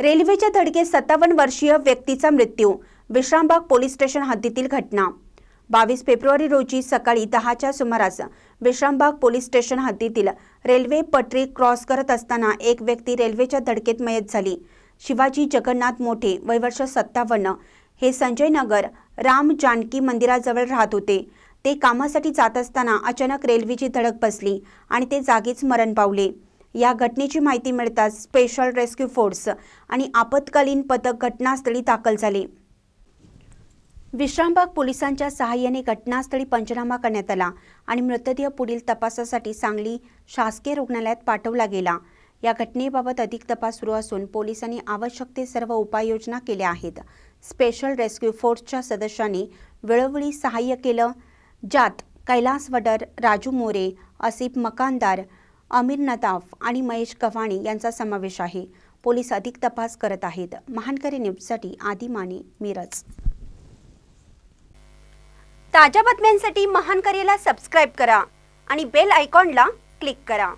रेल्वेच्या धडकेत सत्तावन्न वर्षीय व्यक्तीचा मृत्यू विश्रामबाग पोलीस स्टेशन हद्दीतील घटना. बावीस फेब्रुवारी रोजी सकाळी दहाच्या सुमारास विश्रामबाग पोलीस स्टेशन हद्दीतील रेल्वे पटरी क्रॉस करत असताना एक व्यक्ती रेल्वेच्या धडकेत मयत झाली. शिवाजी जगन्नाथ मोठे वय वर्ष सत्तावन्न हे संजय नगर राम जानकी मंदिराजवळ राहत होते. ते कामासाठी जात असताना अचानक रेल्वेची धडक बसली आणि ते जागीच मरण पावले. या घटनेची माहिती मिळताच स्पेशल रेस्क्यू फोर्स आणि आपत्कालीन पथक घटनास्थळी दाखल झाले. विश्रामबाग पोलिसांच्या सहाय्याने घटनास्थळी पंचनामा करण्यात आला आणि मृतदेह पुढील तपासासाठी सांगली शासकीय रुग्णालयात पाठवला गेला. या घटनेबाबत अधिक तपास सुरू असून पोलिसांनी आवश्यक ते सर्व उपाययोजना केल्या आहेत. स्पेशल रेस्क्यू फोर्सच्या सदस्यांनी वेळोवेळी सहाय्य केलं. ज्यात कैलास वडर राजू मोरे असिफ मकानदार अमीर नदाफ आणि महेश कव्हाणी यांचा समावेश आहे. पोलीस अधिक तपास करत आहेत. महानकरी न्यूजसाठी आदी माने मिरज. ताज्या बातम्यांसाठी महानकरीला सबस्क्राईब करा आणि बेल आयकॉनला क्लिक करा.